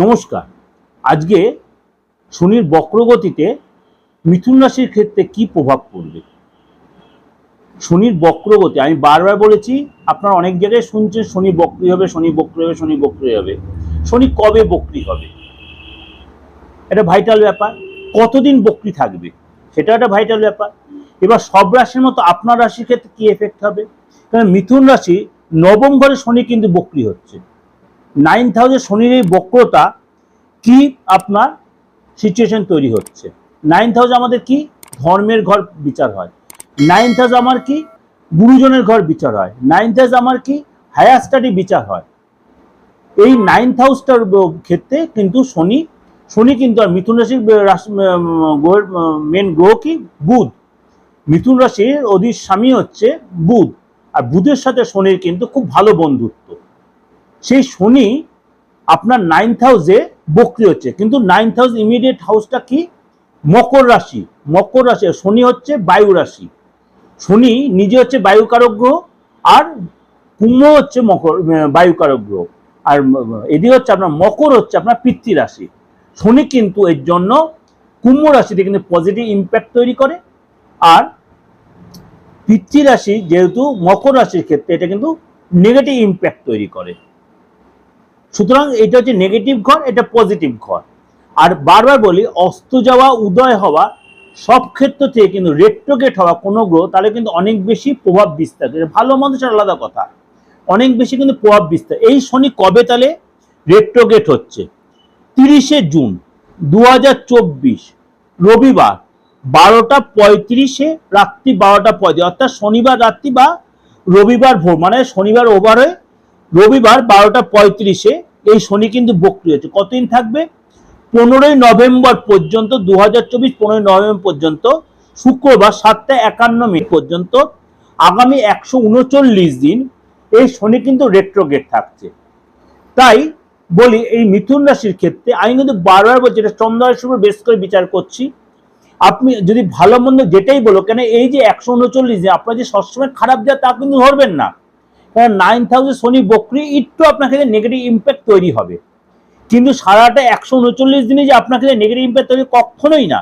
নমস্কার। আজকে শনির বক্রগতিতে মিথুন রাশির ক্ষেত্রে কি প্রভাব পড়বে? শনির বক্রগতি, আমি বারবার বলেছি, আপনারা অনেক জায়গায় শুনছেন, শনি বক্রি হবে, শনি বক্রি হবে, শনি বক্রি হবে। শনি কবে বক্রি হবে? এটা ভাইটাল ব্যাপার। কতদিন বক্রি থাকবে? সেটা একটা ভাইটাল ব্যাপার। এবার সব রাশির মতো আপনার রাশির ক্ষেত্রে কি এফেক্ট হবে? কারণ মিথুন রাশি নবম ঘরে শনি কিন্তু বক্রি হচ্ছে। নাইন্থ হাউসে শনির এই বক্রতা কি আপনার সিচুয়েশন তৈরি হচ্ছে? নাইন হাউস আমাদের কি? ধর্মের ঘর বিচার হয়। নাইন হাউস আমার কি? গুরুজনের ঘর বিচার হয়। নাইন্থ হাউস আমার কি? হায়ার স্টাডি বিচার হয়। এই নাইন হাউসটার ক্ষেত্রে কিন্তু শনি শনি কিন্তু আর মিথুন রাশির রাশি মেন গ্রহ কি? বুধ। মিথুন রাশির অধীর স্বামী হচ্ছে বুধ। আর বুধের সাথে শনির কিন্তু খুব ভালো বন্ধুত্ব। সেই শনি আপনার নাইন্থ হাউসে বক্রি হচ্ছে। কিন্তু নাইন্থ হাউস ইমিডিয়েট হাউসটা কি? মকর রাশি। মকর রাশি। শনি হচ্ছে বায়ু রাশি। শনি নিজে হচ্ছে বায়ুকারক গ্রহ আর কুম্ভ হচ্ছে মকর বায়ুকারক গ্রহ। আর এদিকে হচ্ছে আপনার মকর হচ্ছে আপনার পিতৃ রাশি। শনি কিন্তু এর জন্য কুম্ভ রাশিতে কিন্তু পজিটিভ ইম্প্যাক্ট তৈরি করে। আর পিতৃ রাশি যেহেতু মকর রাশির ক্ষেত্রে এটা কিন্তু নেগেটিভ ইম্প্যাক্ট তৈরি করে। সুতরাং এটা হচ্ছে নেগেটিভ ঘর, এটা পজিটিভ ঘর। আর বারবার বলি, অস্ত যাওয়া, উদয় হওয়া, সব ক্ষেত্র থেকে কিন্তু রেট্রোগেট হওয়া কোনো গ্রহ, তাহলে কিন্তু অনেক বেশি প্রভাব বিস্তার করে। ভালো সেটা আলাদা কথা। অনেক বেশি কিন্তু প্রভাব বিস্তার। এই শনি কবে তাহলে রেট্রোগেট হচ্ছে? তিরিশে জুন দু হাজার চব্বিশ, রবিবার বারোটা পঁয়ত্রিশে, রাত্রি বারোটা পঁয়ত্রিশ। অর্থাৎ শনিবার রাত্রি বা রবিবার ভোর মানে শনিবার ওভার হয়ে রবিবার বারোটা পঁয়ত্রিশে এই শনি কিন্তু বক্রি হচ্ছে কতদিন থাকবে? পনেরোই নভেম্বর পর্যন্ত দু হাজার চব্বিশ পনেরোই নভেম্বর পর্যন্ত, শুক্রবার সাতটা একান্ন মিনিট পর্যন্ত, আগামী একশো উনচল্লিশ দিন এই শনি কিন্তু রেট্রোগেট থাকছে। তাই বলি, এই মিথুন রাশির ক্ষেত্রে আমি কিন্তু বারবার বলছি, এটা চন্দ্র রাশির উপর বেশ করে বিচার করছি। আপনি যদি ভালো মন্দ যেটাই বলো, কেন এই যে একশো উনচল্লিশ দিন, আপনার যে সবসময় খারাপ যায় তা কিন্তু ধরবেন না। নাইন থাউজেন্ড শনি বকরি একটু আপনার ক্ষেত্রে নেগেটিভ ইম্প্যাক্ট তৈরি হবে। কিন্তু সারাটা একশো উনচল্লিশ দিনে যে আপনার ক্ষেত্রে নেগেটিভ ইম্প্যাক্ট তৈরি কখনোই না।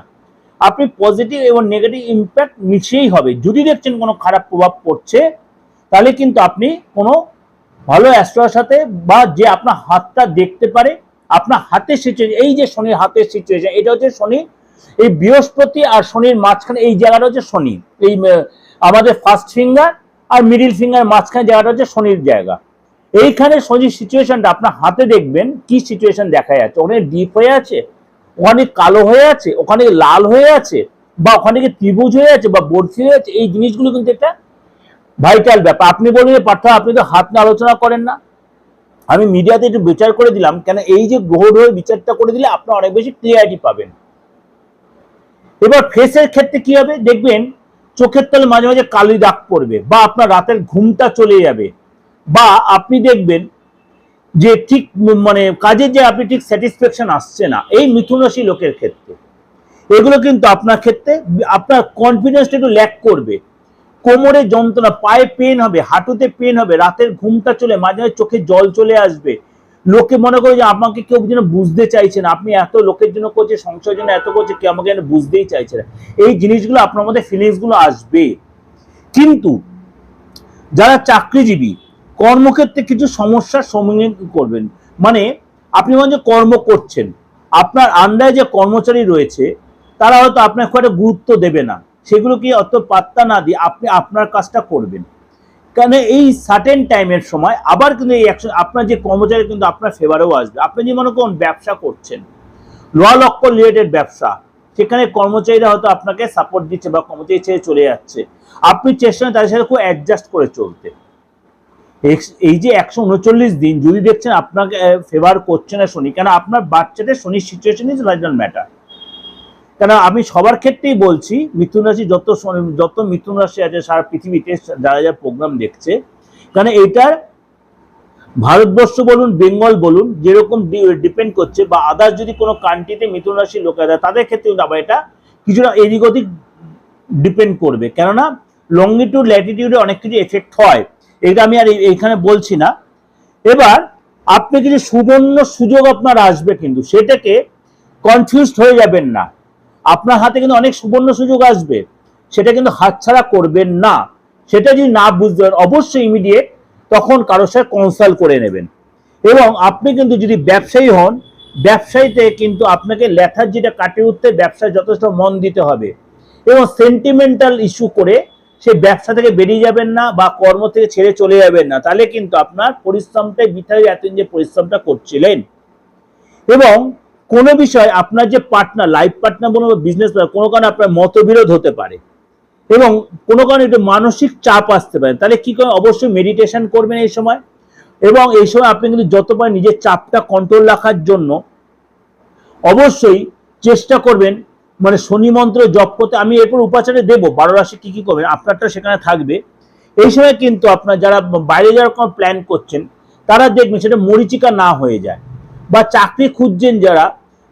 আপনি পজিটিভ এবং নেগেটিভ ইম্প্যাক্ট মিশিয়েই হবে। যদি দেখছেন কোনো খারাপ প্রভাব পড়ছে, তাহলে কিন্তু আপনি কোনো ভালো অ্যাস্ট্রোর সাথে বা যে আপনার হাতটা দেখতে পারে, আপনার হাতের সিচুয়েশন এই যে শনির হাতের সিচুয়েশন এটা হচ্ছে শনি, এই বৃহস্পতি আর শনির মাঝখানে এই জায়গাটা হচ্ছে শনি। এই আমাদের ফার্স্ট ফিঙ্গার আর মিডিল ফিঙ্গার মাঝখানে জায়গাটা হচ্ছে শনির জায়গা। এইখানে শনির সিচুয়েশনটা আপনার হাতে দেখবেন কি সিচুয়েশন দেখা যাচ্ছে। ওখানে ডিপ হয়ে আছে, ওখানে কালো হয়ে আছে, ওখানে লাল হয়ে আছে, বা ওখানে কি ত্রিভুজ হয়ে আছে, বা বর্ষি হয়ে আছে, এই জিনিসগুলো কিন্তু একটা ভাইটাল ব্যাপার। আপনি বলবেন পার্থ, আপনি তো হাত নিয়ে আলোচনা করেন না। আমি মিডিয়াতে একটু বিচার করে দিলাম, কেন এই যে গ্রহ ধরে বিচারটা করে দিলে আপনি অনেক বেশি ক্লিয়ারিটি পাবেন। এবার ফেসের ক্ষেত্রে কি হবে? দেখবেন চোখের তলে মাঝে মাঝে কালি দাগ পড়বে বা আপনার রাতের ঘুমটা চলে যাবে বা আপনি দেখবেন যে ঠিক মানে কাজের যে আপনি ঠিক স্যাটিসফ্যাকশন আসছে না, এই মিথুন রাশি লোকের ক্ষেত্রে। এগুলো কিন্তু আপনার ক্ষেত্রে আপনার কনফিডেন্সটা একটু ল্যাক করবে। কোমরে যন্ত্রণা, পায়ে পেন হবে, হাঁটুতে পেন হবে, রাতের ঘুমটা চলে, মাঝে মাঝে চোখে জল চলে আসবে। লোকে মনে করে যে আমাকে কেউ যেন বুঝতে চাইছে না, আপনি এত লোকের জন্য করছে সংসারের জন্য এত করছে কেউ আমাকে যেন বুঝতেই চাইছে না। এই জিনিসগুলো আপনার মধ্যে ফিলিংসগুলো আসবে। কিন্তু যারা চাকরিজীবী, কর্মক্ষেত্রে কিছু সমস্যার সম্মুখীন করবেন। মানে আপনি মনে যে কর্ম করছেন, আপনার আন্ডারে যে কর্মচারী রয়েছে, তারা হয়তো আপনার খুব একটা গুরুত্ব দেবে না। সেগুলোকে অত পাত্তা না দিয়ে আপনি আপনার কাজটা করবেন। কারণ এই সার্টেন টাইমের সময় আবার কিন্তু এই অ্যাকশন আপনার যে কর্মচারী কিন্তু আপনার ফেভারেও আসবে। আপনি যে মনে করুন ব্যবসা করছেন ল লক্ষ্য রিলেটেড ব্যবসা, সেখানে কর্মচারীরা হয়তো আপনাকে সাপোর্ট দিচ্ছে বা কর্মচারী ছেড়ে চলে যাচ্ছে। আপনি চেষ্টা তাদের সাথে খুব অ্যাডজাস্ট করে চলতে। এই যে একশো উনচল্লিশ দিন যদি দেখছেন আপনাকে ফেভার করছে না শনি, কেন আপনার বাচ্চাদের শনির সিচুয়েশন ইজ লাইট ম্যাটার কেন আমি সবার ক্ষেত্রেই বলছি মিথুন রাশি যত যত মিথুন রাশি আছে সারা পৃথিবীতে যারা যারা প্রোগ্রাম দেখছে কারণ এইটার ভারতবর্ষ বলুন বেঙ্গল বলুন যেরকম ডিপেন্ড করছে বা আদার্স যদি কোনো কান্ট্রিতে মিথুন রাশির লোকেরা থাকে, তাদের ক্ষেত্রে কিন্তু আবার এটা কিছুটা এদিক ওদিক ডিপেন্ড করবে। কেননা লঙ্গিটিউড ল্যাটিটিউডে অনেক কিছু এফেক্ট হয়। এটা আমি আর এই- এইখানে বলছি না। এবার আপনি কিছু সুবর্ণ সুযোগ আপনার আসবে কিন্তু সেটাকে কনফিউজড হয়ে যাবেন না। আপনার হাতে কিন্তু অনেক সুবর্ণ সুযোগ আসবে। সেটা কিন্তু হাতছাড়া করবেন না। সেটা যদি না বুঝতে পারেন, অবশ্যই ইমিডিয়েট তখন কারোর সাথে কনসাল্ট করে নেবেন। এবং আপনি কিন্তু যদি ব্যবসায়ী হন, ব্যবসায়ীতে কিন্তু আপনাকে লেথার যেটা কাটিয়ে উঠতে ব্যবসায় যথেষ্ট মন দিতে হবে। এবং সেন্টিমেন্টাল ইস্যু করে সে ব্যবসা থেকে বেরিয়ে যাবেন না বা কর্ম থেকে ছেড়ে চলে যাবেন না। তাহলে কিন্তু আপনার পরিশ্রমটাই বৃথা হয়ে এতদিন যে পরিশ্রমটা করছিলেন। এবং কোনো বিষয় আপনার যে পার্টনার লাইফ পার্টনার বলুন বা বিজনেস কোনো কারণে আপনার মতবিরোধ হতে পারে এবং কোনো কারণে একটু মানসিক চাপ আসতে পারে, তাহলে কি করে? অবশ্যই মেডিটেশন করবেন এই সময় এবং এই সময় আপনি কিন্তু যত পারেন নিজের চাপটা কন্ট্রোল রাখার জন্য অবশ্যই চেষ্টা করবেন মানে শনি মন্ত্র জপ করতে। আমি এরপর উপাচারে দেব, বারো রাশি কি কি করবেন, আপনারটা সেখানে থাকবে। এই সময় কিন্তু আপনার যারা বাইরে যাওয়ার কোনো প্ল্যান করছেন, তারা দেখবেন সেটা মরিচিকা না হয়ে যায়। বা চাকরি খুঁজছেন যারা,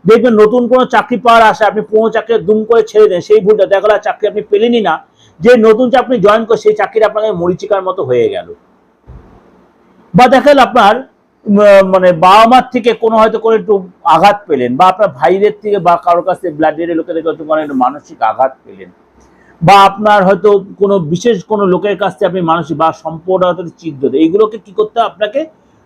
দেখবেন নতুন কোনো চাকরি পাওয়ার আশা, আপনি পুরো চাকরি দুম করে ছেড়ে দেন, সেই ভুলটা দেখা গেলো চাকরি আপনি পেলেনই না, যে নতুন চাকরি জয়েন করে সেই চাকরিটা আপনাকে মরিচিকার মতো হয়ে গেল। বা দেখা আপনার মানে বাবা মার থেকে কোনো হয়তো কোনো একটু আঘাত পেলেন, বা আপনার ভাইদের থেকে বা কারোর কাছ থেকে ব্লাডের লোকেদের কাছে কোনো একটু মানসিক আঘাত পেলেন, বা আপনার হয়তো কোনো বিশেষ কোনো লোকের কাছ থেকে আপনি মানসিক বা সম্পদ হয়তো চিত্ত, এইগুলোকে কি করতে আপনাকে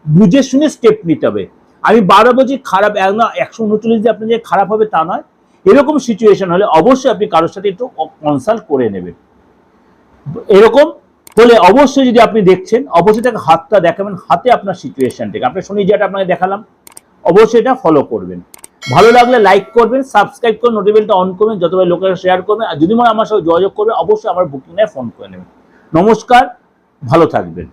বুঝে শুনে স্টেপ নিতে হবে। আমি বারো বলছি খারাপ না, একশো উনচল্লিশ যে আপনি যে খারাপ হবে তা নয়। এরকম সিচুয়েশন হলে অবশ্যই আপনি কারোর সাথে একটু কনসাল্ট করে নেবেন। এরকম হলে অবশ্যই যদি আপনি দেখছেন, অবশ্যই তাকে হাতটা দেখাবেন, হাতে আপনার সিচুয়েশনটাকে আপনার শুনি যেটা আপনাকে দেখালাম, অবশ্যই এটা ফলো করবেন। ভালো লাগলে লাইক করবেন সাবস্ক্রাইব করে নোটিফিকেশনটা অন করবেন, যতবার লোকেরা শেয়ার করবেন আর যদি মনে আমার সাথে যোগাযোগ করবে, অবশ্যই আমার বুকিং ফোন করে নেবেন। নমস্কার, ভালো থাকবেন।